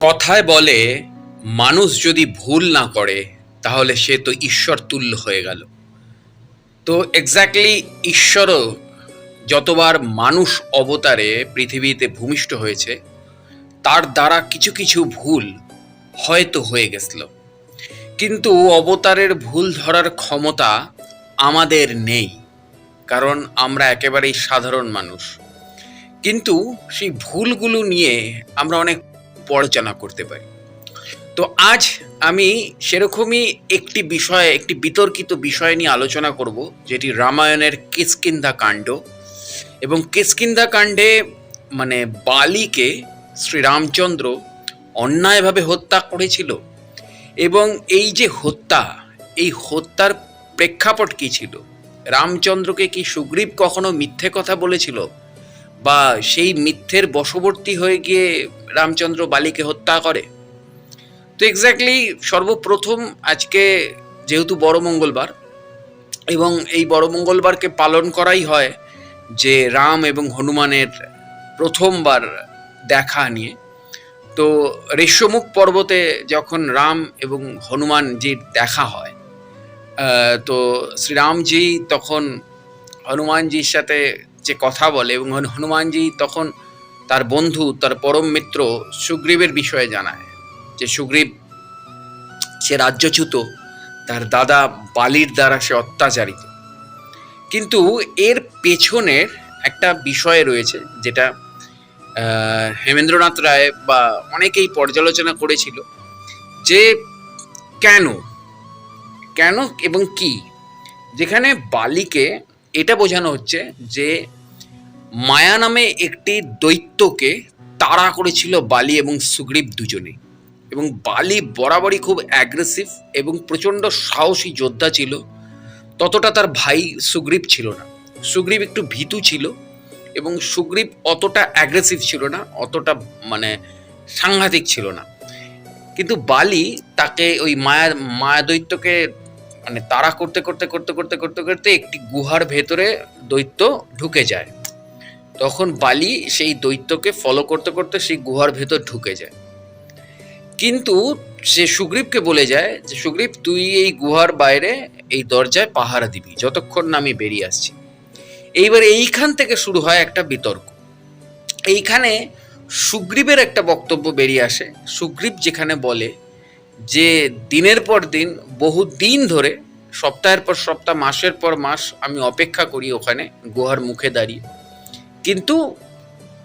কথায় বলে, মানুষ যদি ভুল না করে, তাহলে সে তো ঈশ্বর তুল্য হয়ে গেল। তো এক্স্যাক্টলি ঈশ্বরও যতবার মানুষ অবতারে পৃথিবীতে ভূমিষ্ঠ হয়েছে, তার দ্বারা কিছু কিছু ভুল হয়তো হয়ে গেছিল। কিন্তু অবতারের ভুল ধরার ক্ষমতা আমাদের নেই, কারণ আমরা একেবারেই সাধারণ মানুষ। কিন্তু সেই ভুলগুলো নিয়ে আমরা অনেক পর্যালোচনা করতে পারি। তো আজ আমি সেরকমই একটি বিষয়ে, একটি বিতর্কিত বিষয় নিয়ে আলোচনা করব, যেটি রামায়ণের কিষ্কিন্ধা কাণ্ড এবং কিষ্কিন্ধা কাণ্ডে মানে বালিকে শ্রীরামচন্দ্র অন্যায়ভাবে হত্যা করেছিল এবং এই যে হত্যা, এই হত্যার প্রেক্ষাপট কী ছিল? রামচন্দ্রকে কি সুগ্রীব কখনো মিথ্যে কথা বলেছিল? বা সেই মিথ্যের বশবর্তী হয়ে গিয়ে রামচন্দ্র বালিকে হত্যা করে? তো এক্স্যাক্টলি সর্বপ্রথম আজকে যেহেতু বড় মঙ্গলবার এবং এই বড় মঙ্গলবারকে পালন করাই হয় যে রাম এবং হনুমানের প্রথমবার দেখা নিয়ে। তো ঋষ্যমুখ পর্বতে যখন রাম এবং হনুমানজির দেখা হয় তো শ্রীরামজি তখন হনুমানজির সাথে যে কথা বলে এবং হনুমানজি তখন তার বন্ধু, তার পরম মিত্র সুগ্রীবের বিষয়ে জানায় যে সুগ্রীব, সে রাজ্যচ্যুত, তার দাদা বালির দ্বারা সে অত্যাচারিত। কিন্তু এর পেছনের একটা বিষয় রয়েছে যেটা হেমেন্দ্রনাথ রায় বা অনেকেই পর্যালোচনা করেছিল যে কেন কেন এবং কি? যেখানে বালিকে এটা বোঝানো হচ্ছে যে মায়া নামে একটি দৈত্যকে তাড়া করেছিল বালি এবং সুগ্রীব দুজনে। এবং বালি বরাবরই খুব অ্যাগ্রেসিভ এবং প্রচণ্ড সাহসী যোদ্ধা ছিল। ততটা তার ভাই সুগ্রীব ছিল না। সুগ্রীব একটু ভীতু ছিল এবং সুগ্রীব অতটা অ্যাগ্রেসিভ ছিল না, অতটা মানে সাংঘাতিক ছিল না। কিন্তু বালি তাকে ওই মায়া মায়া দৈত্যকে মানে তাড়া করতে করতে করতে করতে করতে করতে একটি গুহার ভেতরে দৈত্য ঢুকে যায়। তখন বালি সেই দৈত্যকে ফলো করতে করতে সেই গুহার ভেতর ঢুকে যায়। কিন্তু সে সুগ্রীবকে বলে যায় যে, সুগ্রীব, তুই এই গুহার বাইরে এই দরজায় পাহারা দিবি, যতক্ষণ না আমি বেরিয়ে আসছি। এইবার এইখান থেকে শুরু হয় একটা বিতর্ক। এইখানে সুগ্রীবের একটা বক্তব্য বেরিয়ে আসে। সুগ্রীব যেখানে বলে যে, দিনের পর দিন, বহু দিন ধরে, সপ্তাহের পর সপ্তাহ, মাসের পর মাস আমি অপেক্ষা করি ওখানে, গুহার মুখে দাঁড়িয়ে। কিন্তু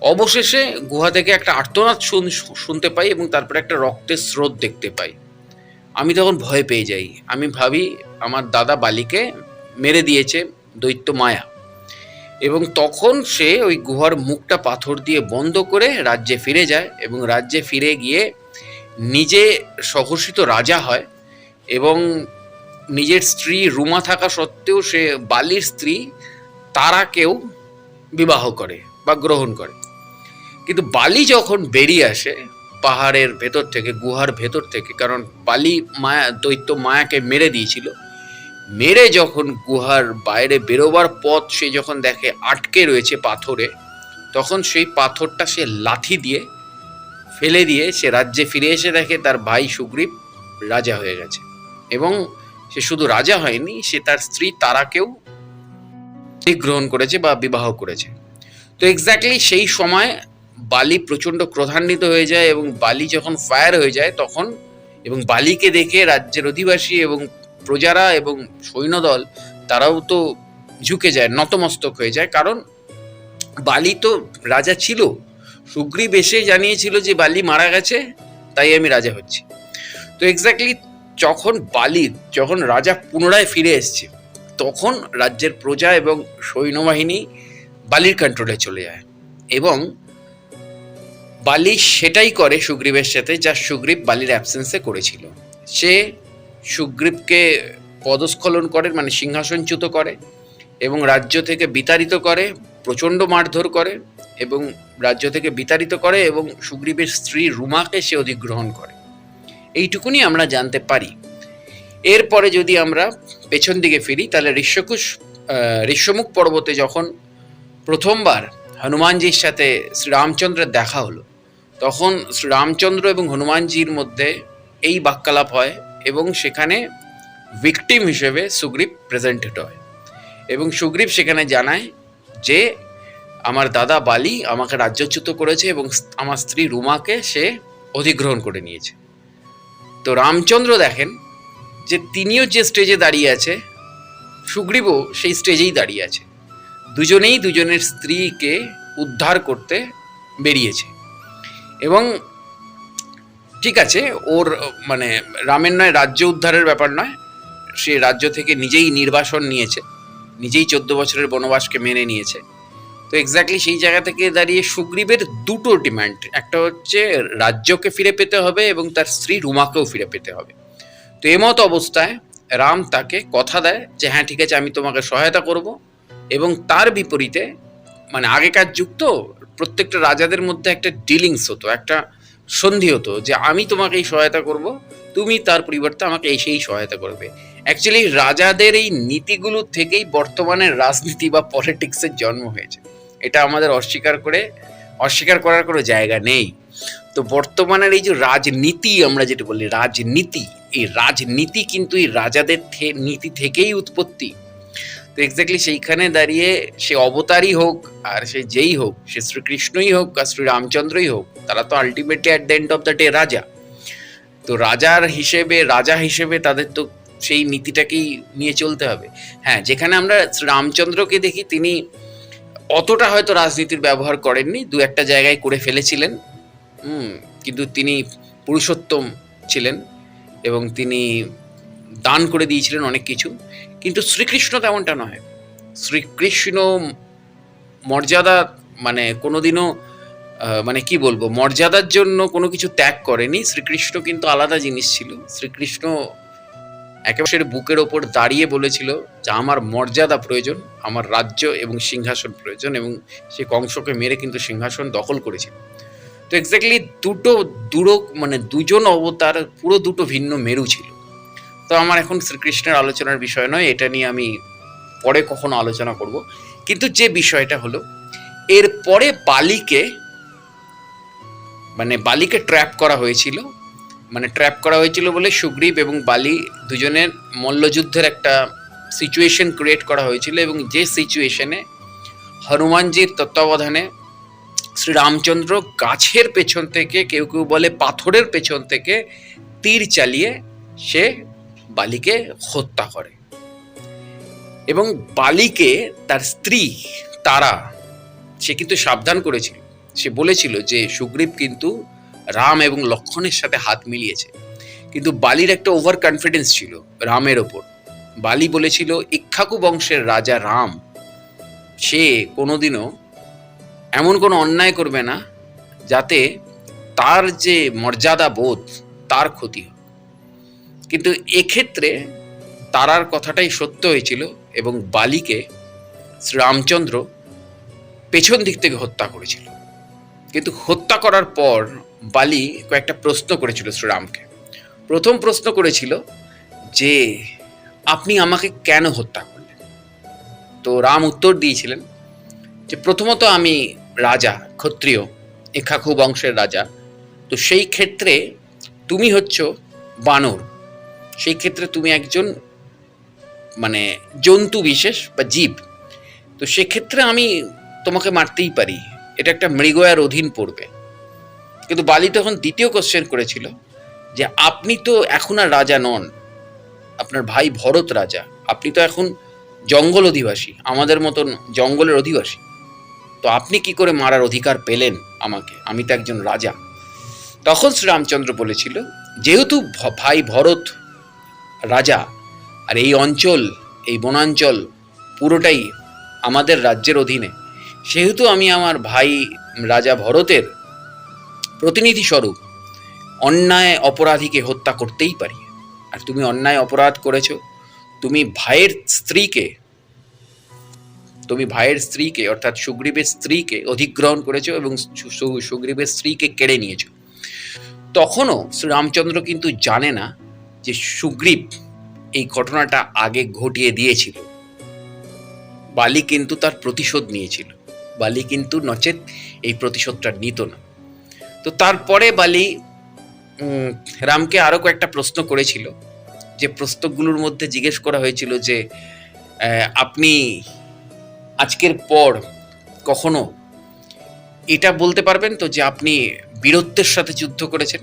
অবশেষে গুহা থেকে একটা আর্তনাদ শুন- শুনতে পাই এবং তারপরে একটা রক্তের স্রোত দেখতে পাই। আমি তখন ভয় পেয়ে যাই। আমি ভাবি, আমার দাদা বালিকে মেরে দিয়েছে দৈত্য মায়া। এবং তখন সে ওই গুহার মুখটা পাথর দিয়ে বন্ধ করে রাজ্যে ফিরে যায় এবং রাজ্যে ফিরে গিয়ে নিজে সহসিত রাজা হয় এবং নিজের স্ত্রী রুমা থাকা সত্ত্বেও সে বালির স্ত্রী তারাকেও বিবাহ করে বা গ্রহণ করে। কিন্তু বালি যখন বেরিয়ে আসে, পাহাড়ের ভেতর থেকে, গুহার ভেতর থেকে, কারণ বালি মায়া, দৈত্য মায়াকে মেরে দিয়েছিল, মেরে যখন গুহার বাইরে বেরোবার পথ সে যখন দেখে আটকে রয়েছে পাথরে, তখন সেই পাথরটা সে লাঠি দিয়ে ফেলে দিয়ে সে রাজ্যে ফিরে এসে দেখে তার ভাই সুগ্রীব রাজা হয়ে গেছে। এবং সে শুধু রাজা হয়নি, সে তার স্ত্রী তারাকেও গ্রহণ করেছে বা বিবাহ করেছে। তো এক্স্যাক্টলি সেই সময় বালি প্রচণ্ড ক্রধান্বিত হয়ে যায় এবং বালি যখন ফায়ার হয়ে যায় তখন এবং বালিকে দেখে রাজ্যের অধিবাসী এবং প্রজারা এবং সৈন্যদল তারাও তো ঝুঁকে যায়, নতমস্তক হয়ে যায়। কারণ বালি তো রাজা ছিল। সুগ্রীব এসে জানিয়েছিল যে বালি মারা গেছে, তাই আমি রাজা হচ্ছি। তো এক্স্যাক্টলি যখন বালি, যখন রাজা পুনরায় ফিরে এসছে তখন রাজ্যের প্রজা এবং সৈন্যবাহিনী বালির কন্ট্রোলে চলে যায় এবং বালি সেটাই করে সুগ্রীবের সাথে যা সুগ্রীব বালির অ্যাবসেন্সে করেছিল। সে সুগ্রীবকে পদস্খলন করে মানে সিংহাসনচ্যুত করে এবং রাজ্য থেকে বিতাড়িত করে, প্রচণ্ড মারধর করে এবং রাজ্য থেকে বিতাড়িত করে এবং সুগ্রীবের স্ত্রী রুমাকে সে অধিগ্রহণ করে। এইটুকুনি আমরা জানতে পারি। এরপরে যদি আমরা পেছন দিকে ফিরি, তাহলে ঋষ্যকুশ ঋষ্যমুখ পর্বতে যখন প্রথমবার হনুমানজির সাথে শ্রীরামচন্দ্রের দেখা হলো, তখন শ্রীরামচন্দ্র এবং হনুমানজির মধ্যে এই বাক্যালাপ হয় এবং সেখানে ভিকটিম হিসেবে সুগ্রীব প্রেজেন্টেড হয় এবং সুগ্রীব সেখানে জানায় যে আমার দাদা বালি আমাকে রাজ্যচ্যুত করেছে এবং আমার স্ত্রী রুমাকে সে অধিগ্রহণ করে নিয়েছে। তো রামচন্দ্র দেখেন যে তিনিও যে স্টেজে দাঁড়িয়ে আছে, সুগ্রীবও সেই স্টেজেই দাঁড়িয়ে আছে। দুজনেই দুজনের স্ত্রীকে উদ্ধার করতে বেরিয়েছে। এবং ঠিক আছে, ওর মানে রামের নয়, রাজ্য উদ্ধারের ব্যাপার নয়। সে রাজ্য থেকে নিজেই নির্বাসন নিয়েছে। নিজেই চোদ্দ বছরের বনবাসকে মেনে নিয়েছে। তো এক্স্যাক্টলি সেই জায়গা থেকে দাঁড়িয়ে সুগ্রীবের দুটো ডিমান্ড। একটা হচ্ছে রাজ্যকে ফিরে পেতে হবে এবং তার স্ত্রী রুমাকেও ফিরে পেতে হবে। তো এমত অবস্থায় রাম তাকে কথা দেয় যে হ্যাঁ ঠিক আছে, আমি তোমাকে সহায়তা করব। এবং তার বিপরীতে মানে আগেকার যুগ তো প্রত্যেকটা রাজাদের মধ্যে একটা ডিলিংস হতো, একটা সন্ধি হতো যে, আমি তোমাকে এই সহায়তা করব, তুমি তার পরিবর্তে আমাকে এই সেই সহায়তা করবে। অ্যাকচুয়ালি রাজাদের এই নীতিগুলো থেকেই বর্তমানে রাজনীতি বা পলিটিক্সের জন্ম হয়েছে। এটা আমাদের অস্বীকার করে, অস্বীকার করার কোনো জায়গা নেই। তো বর্তমানের এই যে রাজনীতি, আমরা যেটা বলি রাজনীতি, এই রাজনীতি কিন্তু এই রাজাদের নীতি থেকেই উৎপত্তি। তো এক্স্যাক্টলি সেইখানে দাঁড়িয়ে সে অবতারই হোক আর সে যেই হোক, সে শ্রীকৃষ্ণই হোক আর শ্রী রামচন্দ্রই হোক, তারা তো ultimately at the end of the day রাজা। তো রাজার হিসেবে, রাজা হিসেবে তাদের তো সেই নীতিটাকেই নিয়ে চলতে হবে। হ্যাঁ যেখানে আমরা রামচন্দ্রকে দেখি, তিনি অতটা হয়তো রাজনীতির ব্যবহার করেননি, দু একটা জায়গায় করে ফেলেছিলেন। কিন্তু তিনি পুরুষোত্তম ছিলেন এবং তিনি দান করে দিয়েছিলেন অনেক কিছু। কিন্তু শ্রীকৃষ্ণ তেমনটা নয়। শ্রীকৃষ্ণ মর্যাদা মানে কোনোদিনও মানে কি বলব, মর্যাদার জন্য কোনো কিছু ত্যাগ করেনি। শ্রীকৃষ্ণ কিন্তু আলাদা জিনিস ছিল। শ্রীকৃষ্ণ একেবারে বুকের ওপর দাঁড়িয়ে বলেছিল যে, আমার মর্যাদা প্রয়োজন, আমার রাজ্য এবং সিংহাসন প্রয়োজন এবং সে কংসকে মেরে কিন্তু সিংহাসন দখল করেছিল। তো এক্স্যাক্টলি দুটো দুটো মানে দুজন অবতার, পুরো দুটো ভিন্ন মেরু ছিল। তো আমার এখন শ্রীকৃষ্ণের আলোচনার বিষয় নয়, এটা নিয়ে আমি পরে কখনো আলোচনা করব। কিন্তু যে বিষয়টা হলো, এর পরে বালিকে মানে বালিকে ট্র্যাপ করা হয়েছিল। মানে ট্র্যাপ করা হয়েছিল বলে সুগ্রীব এবং বালি দুজনের মল্লযুদ্ধের একটা সিচুয়েশন ক্রিয়েট করা হয়েছিল এবং যে সিচুয়েশনে হনুমানজির তত্ত্বাবধানে শ্রীরামচন্দ্র গাছের পেছন থেকে, কেউ কেউ বলে পাথরের পেছন থেকে তীর চালিয়ে সে বালিকে হত্যা করে। এবং বালিকে তার স্ত্রী তারা, সে কিন্তু সাবধান করেছিল। সে বলেছিল যে সুগ্রীব কিন্তু রাম এবং লক্ষণের সাথে হাত মিলিয়েছে। কিন্তু বালির একটা ওভার কনফিডেন্স ছিল রামের ওপর। বালি বলেছিল, ইক্ষাকু বংশের রাজা রাম, সে কোনোদিনও এমন কোনো অন্যায় করবে না যাতে তার যে মর্যাদা বোধ, তার ক্ষতি হয় কিন্তু এক্ষেত্রে তারার কথাটাই সত্য হয়েছিল এবং বালিকে শ্রীরামচন্দ্র পেছন দিক থেকে হত্যা করেছিল। কিন্তু হত্যা করার পর বালি কয়েকটা প্রশ্ন করেছিল শ্রীরামকে। প্রথম প্রশ্ন করেছিল যে, আপনি আমাকে কেন হত্যা করলেন? তো রাম উত্তর দিয়েছিলেন যে, প্রথমত আমি রাজা, ক্ষত্রিয় ইক্ষাকু বংশের রাজা। তো সেই ক্ষেত্রে তুমি হচ্ছ বানর। সেই ক্ষেত্রে তুমি একজন মানে জন্তু বিশেষ বা জীব। তো সেক্ষেত্রে আমি তোমাকে মারতেই পারি। এটা একটা মৃগয়ার অধীন পড়বে। কিন্তু বালি তখন দ্বিতীয় কোশ্চেন করেছিল যে আপনি তো এখন আর রাজা নন। আপনার ভাই ভরত রাজা। আপনি তো এখন জঙ্গল অধিবাসী। আমাদের মতন জঙ্গলের অধিবাসী। তো আপনি কি করে মারার অধিকার পেলেন আমাকে? আমি তো একজন রাজা। তখন শ্রীরামচন্দ্র বলেছিল, যেহেতু ভাই ভরত রাজা, আর এই অঞ্চল, এই বনাঞ্চল পুরোটাই আমাদের রাজ্যের অধীনে, সেহেতু আমি আমার ভাই রাজা ভরতের প্রতিনিধি স্বরূপ অন্যায় অপরাধীকে হত্যা করতেই পারি। আর তুমি অন্যায় অপরাধ করেছ, তুমি ভাইয়ের স্ত্রীকে তুমি ভাইয়ের স্ত্রীকে, অর্থাৎ সুগ্রীবের স্ত্রীকে অধিগ্রহণ করেছ এবং সুগ্রীবের স্ত্রীকে কেড়ে নিয়েছো। তখনও শ্রীরামচন্দ্র কিন্তু জানে না যে সুগ্রীব এই ঘটনাটা আগে ঘটিয়ে দিয়েছিল। বালি কিন্তু তার প্রতিশোধ নিয়েছিল। বালি কিন্তু নচেত এই প্রতিশোধটা নিত না। তো তারপরে বালি রামকে আরও কয়েকটা প্রশ্ন করেছিল। যে প্রশ্নগুলোর মধ্যে জিজ্ঞেস করা হয়েছিল যে আপনি আজকের পর কখনো এটা বলতে পারবেন তো যে আপনি বীরত্বের সাথে যুদ্ধ করেছেন?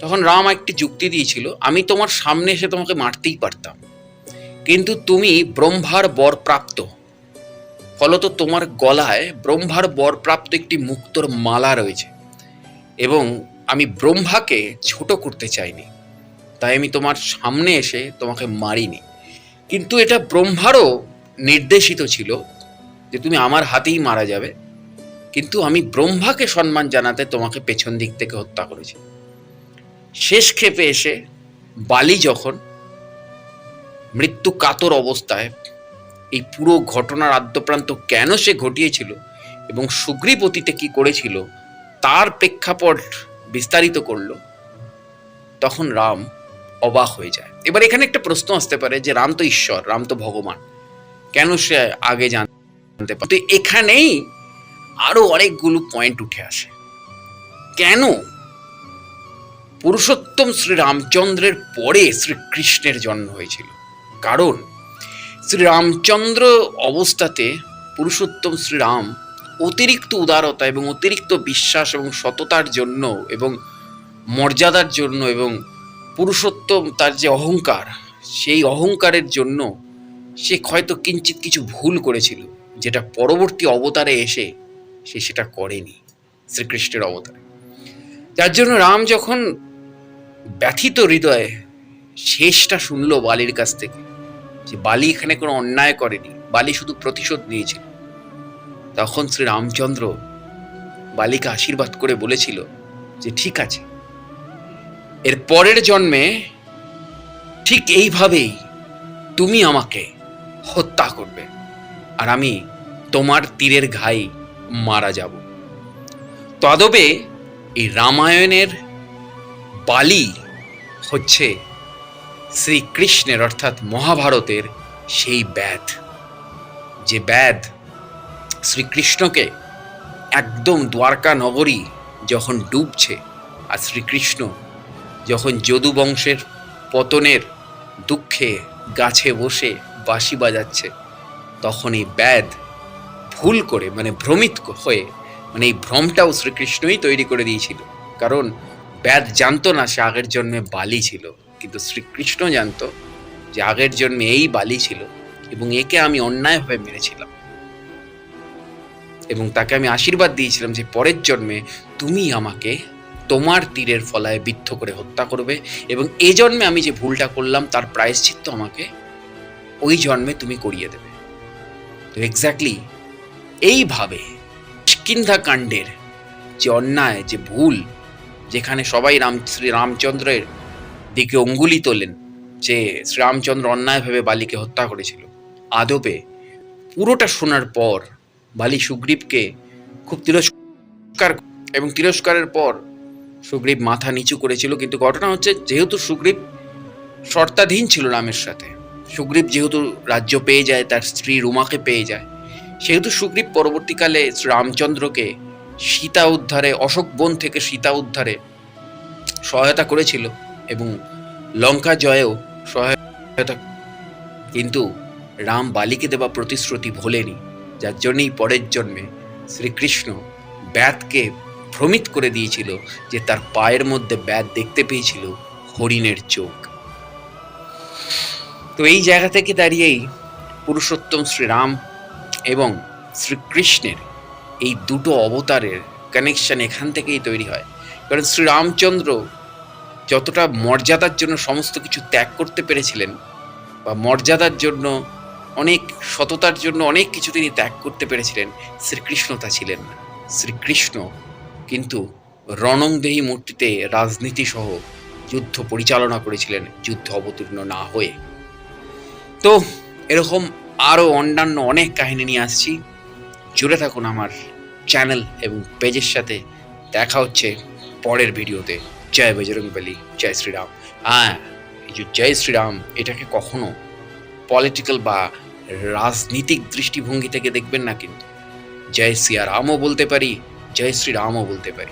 তখন রাম একটি যুক্তি দিয়েছিল, আমি তোমার সামনে এসে তোমাকে মারতেই পারতাম। কিন্তু তুমি ব্রহ্মার বর প্রাপ্ত ফলত তোমার গলায় ব্রহ্মার বর প্রাপ্ত একটি মুক্তোর মালা রয়েছে এবং আমি ব্রহ্মাকে ছোট করতে চাইনি। তাই আমি তোমার সামনে এসে তোমাকে মারিনি। কিন্তু এটা ব্রহ্মারও নির্দেশিত ছিল যে তুমি আমার হাতেই মারা যাবে। কিন্তু আমি ব্রহ্মাকে সম্মান জানাতে তোমাকে পেছন দিক থেকে হত্যা করেছি। শেষ ক্ষেপে এসে বালি যখন মৃত্যু কাতর অবস্থায় এই পুরো ঘটনার আদ্যপ্রান্ত কেন সে ঘটিয়েছিল এবং সুগ্রীব অতীতে কি করেছিল, তার প্রেক্ষাপট বিস্তারিত করল, তখন রাম অবাক হয়ে যায়। এবার এখানে একটা প্রশ্ন আসতে পারে যে রাম তো ঈশ্বর, রাম তো ভগবান। কেন সে আগে জানতে পারে। তো এখানেই আরও অনেকগুলো পয়েন্ট উঠে আসে। কেন? পুরুষোত্তম শ্রী রামচন্দ্রের পরে শ্রীকৃষ্ণের জন্ম হয়েছিল। কারণ শ্রী রামচন্দ্র অবস্থাতে পুরুষোত্তম শ্রীরাম অতিরিক্ত উদারতা এবং অতিরিক্ত বিশ্বাস এবং সততার জন্য এবং মর্যাদার জন্য এবং পুরুষোত্তম তার যে অহংকার, সেই অহংকারের জন্য সে হয়তো কিঞ্চিত কিছু ভুল করেছিল। যেটা পরবর্তী অবতারে এসে সে সেটা করেনি, শ্রীকৃষ্ণের অবতারে। যার জন্য রাম যখন ব্যথিত হৃদয়ে শেষটা শুনলো বালির কাছ থেকে, যে বালি এখানে কোনো অন্যায় করেনি, বালি শুধু প্রতিশোধ নিয়েছিল, তখন শ্রী রামচন্দ্র বালিকে আশীর্বাদ করে বলেছিল যে ঠিক আছে, এর পরের জন্মে ঠিক এইভাবেই তুমি আমাকে হত্যা করবে, আর আমি তোমার তীরের ঘাই মারা যাব। তদবে এই রামায়ণের বালি হচ্ছে শ্রীকৃষ্ণের, অর্থাৎ মহাভারতের সেই ব্যাধ। যে ব্যাধ শ্রীকৃষ্ণকে একদম দ্বারকা নগরী যখন ডুবছে, আর শ্রীকৃষ্ণ যখন যদু বংশের পতনের দুঃখে গাছে বসে বাঁশি বাজাচ্ছে, তখন এই ব্যাধ ভুল করে মানে ভ্রমিত হয়ে মানে এই ভ্রমটাও শ্রীকৃষ্ণই তৈরি করে দিয়েছিল। কারণ ব্যাধ জানতো না সে আগের জন্মে বালি ছিল, কিন্তু শ্রীকৃষ্ণ জানতো যে আগের জন্মে এই বালি ছিল এবং একে আমি অন্যায়ভাবে মেরেছিলাম। এবং তাকে আমি আশীর্বাদ দিয়েছিলাম যে পরের জন্মে তুমি আমাকে তোমার তীরের ফলায় বিদ্ধ করে হত্যা করবে এবং এ জন্মে আমি যে ভুলটা করলাম, তার প্রায়শ্চিত্ত আমাকে ওই জন্মে তুমি করিয়ে দেবে। তো এক্স্যাক্টলি এইভাবে কিষ্কিন্ধা কাণ্ডের যে অন্যায়, যে ভুল, যেখানে সবাই রাম, শ্রী রামচন্দ্রের দিকে অঙ্গুলি তোলেন, যে শ্রীরামচন্দ্র অন্যায়ভাবে বালিকে হত্যা করেছিল আদবে পুরোটা শোনার পর বালি সুগ্রীবকে খুব তিরস্কার এবং তিরস্কারের পর সুগ্রীব মাথা নিচু করেছিল। কিন্তু ঘটনা হচ্ছে, যেহেতু সুগ্রীব শর্তাধীন ছিল রামের সাথে, সুগ্রীব যেহেতু রাজ্য পেয়ে যায়, তার স্ত্রী রুমাকে পেয়ে যায় সেহেতু সুগ্রীব পরবর্তীকালে রামচন্দ্রকে সীতা উদ্ধারে, অশোক বন থেকে সীতা উদ্ধারে সহায়তা করেছিল এবং লঙ্কা জয়েও সহায়তা কিন্তু রাম বালিকে দেওয়া প্রতিশ্রুতি ভোলেনি, যার জন্যই পরের জন্মে শ্রীকৃষ্ণ ব্যাতকে ভ্রমিত করে দিয়েছিল যে তার পায়ের মধ্যে ব্যাত দেখতে পেয়েছিল হরিণের চোখ। তো এই জায়গা থেকে দাঁড়িয়েই পুরুষোত্তম শ্রীরাম এবং শ্রীকৃষ্ণের এই দুটো অবতারের কানেকশন এখান থেকেই তৈরি হয়। কারণ শ্রীরামচন্দ্র যতটা মর্যাদার জন্য সমস্ত কিছু ত্যাগ করতে পেরেছিলেন বা মর্যাদার জন্য, অনেক সততার জন্য অনেক কিছু তিনি ত্যাগ করতে পেরেছিলেন, শ্রীকৃষ্ণ তা ছিলেন না। শ্রীকৃষ্ণ কিন্তু রণংদেহী মূর্তিতে রাজনীতি সহ যুদ্ধ পরিচালনা করেছিলেন, যুদ্ধ অবতীর্ণ না হয়ে। তো এরকম আরও অন্যান্য অনেক কাহিনী নিয়ে আসছি। জুড়ে থাকুন আমার চ্যানেল এবং পেজের সাথে। দেখা হচ্ছে পরের ভিডিওতে। জয় বজরং জয় শ্রীরাম। হ্যাঁ এই যে জয় শ্রীরাম, এটাকে কখনো পলিটিক্যাল বা রাজনীতিক দৃষ্টিভঙ্গি থেকে দেখবেন না কিন্তু। জয় শ্রীরামও বলতে পারি, জয় শ্রীরামও বলতে পারি।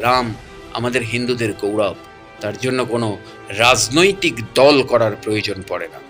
রাম আমাদের হিন্দুদের গৌরব, তার জন্য কোনো রাজনৈতিক দল করার প্রয়োজন পড়ে না।